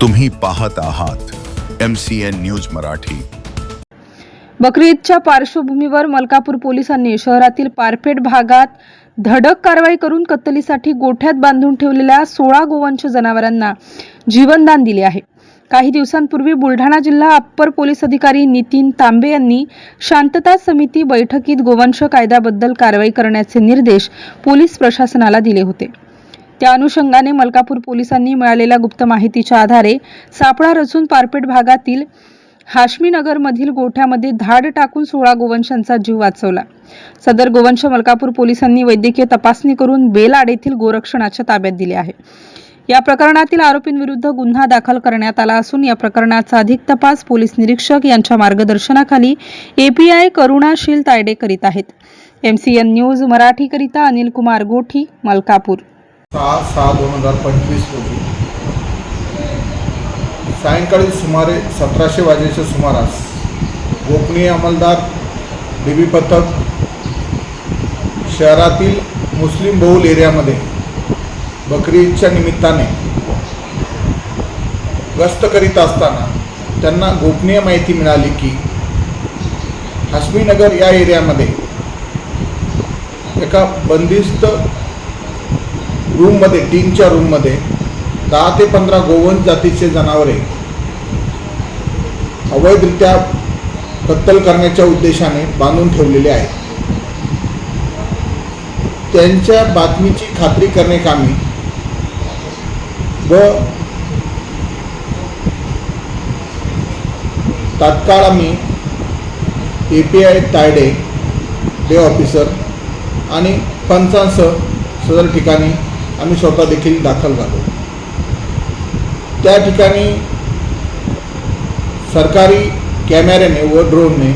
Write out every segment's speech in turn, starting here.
तुम्ही पाहत आहात M C N news Marathi. बकरी ईदच्या पार्श्वभूमीवर मलकापूर पोलिसांनी शहरातील पारपेट भागात धडक कारवाई करून कत्तलीसाठी गोठ्यात बांधून ठेवलेल्या सोळा गोवंश जनावरांना जीवनदान दिले आहे. काही दिवसांपूर्वी बुलढाणा जिल्हा अप्पर पोलीस अधिकारी नितीन तांबे यांनी शांतता समिती बैठकीत गोवंश कायद्याबद्दल कारवाई करण्याचे निर्देश पोलीस प्रशासनाला दिले होते. त्या अनुषंगाने मलकापूर पोलिसांनी मिळालेल्या गुप्त माहितीच्या आधारे सापळा रचून पारपेट भागातील हाशमीनगरमधील गोठ्यामध्ये धाड टाकून सोळा गोवंशांचा जीव वाचवला. सदर गोवंश मलकापूर पोलिसांनी वैद्यकीय तपासणी करून बेलाड येथील गोरक्षणाच्या ताब्यात दिले आहे. या प्रकरणातील आरोपींविरुद्ध गुन्हा दाखल करण्यात आला असून या प्रकरणाचा अधिक तपास पोलीस निरीक्षक यांच्या मार्गदर्शनाखाली एपीआय करुणाशील तायडे करीत आहेत. एमसीएन न्यूज मराठीकरिता अनिल कुमार गोठी मलकापूर. सहा सहा दोन हजार पंचवीस रोजी. सायंकाळी सुमारे सतराशे वाजेच्या सुमारास गोपनीय अंमलदार डी बी पथक शहरातील मुस्लिम बहुल एरियामध्ये बकरी ईदच्या निमित्ताने गस्त करीत असताना त्यांना गोपनीय माहिती मिळाली की हस्मीनगर या एरियामध्ये एका बंदिस्त रूममध्ये टीनच्या रूममध्ये दहा ते पंधरा गोवंश जातीचे जनावरे अवैधरित्या कत्तल करण्याच्या उद्देशाने बांधून ठेवलेले आहेत. त्यांच्या बातमीची खात्री करणे व तात्काळ आम्ही A P I Tayde day officer आणि पंचांसह सदर ठिकाणी आम्ही स्वतः देखील दाखल झालो. त्या ठिकाणी सरकारी कॅमेऱ्याने व ड्रोनने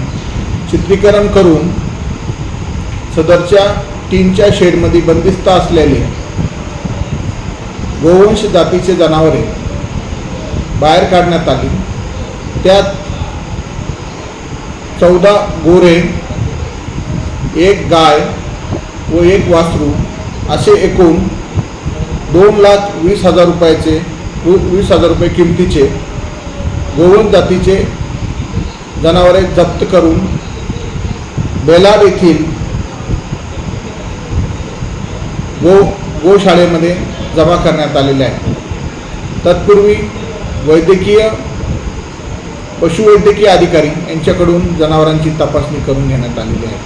चित्रीकरण करून सदरच्या टीनच्या शेडमध्ये बंदिस्त असलेले गोवंश जातीचे जनावरे बाहेर काढण्यात आली. त्यात चौदा गोरे एक गाय व एक वासरू असे एकूण दोन लाख वीस हजार रुपयाचे वीस हजार रुपये किमतीचे गोवन जातीचे जनावरे जप्त करून बेलाड येथील गो गोशाळेमध्ये जमा करण्यात आलेले आहे. तत्पूर्वी वैद्यकीय पशुवैद्यकीय अधिकारी यांच्याकडून जनावरांची तपासणी करून घेण्यात आलेली आहे.